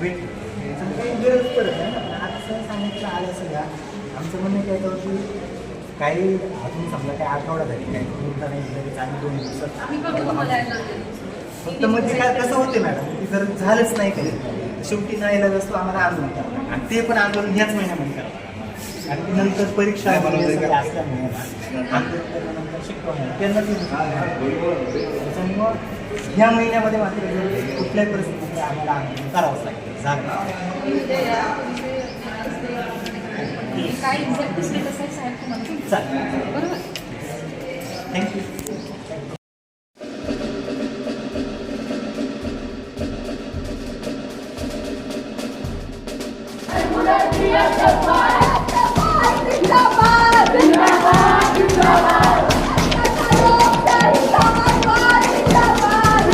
भेट काही गरज पडत नाही ना आता असं सांगितलं आलं सगळ्या आमचं म्हणणं काय होतं की काही अजून समजा काही आठवडा झाली काही बोलता नाही लगेच आम्ही दोन दिवसात. फक्त मग ते काय कसं होते मॅडम की जर झालंच नाही काही शेवटी नाही लागत असतो आम्हाला आंदोलन लागतं. आणि ते पण आंदोलन ह्याच महिन्यामध्ये करावं लागतं. आणि नंतर परीक्षा असल्यामुळे आंदोलन शिकवणार त्यांना मग त्याच्यामुळं ह्या महिन्यामध्ये मात्र कुठल्याही परिस्थितीत आम्हाला करावंच लागेल जागा. विषय काय एक्झॅक्ट स्टेटस आहे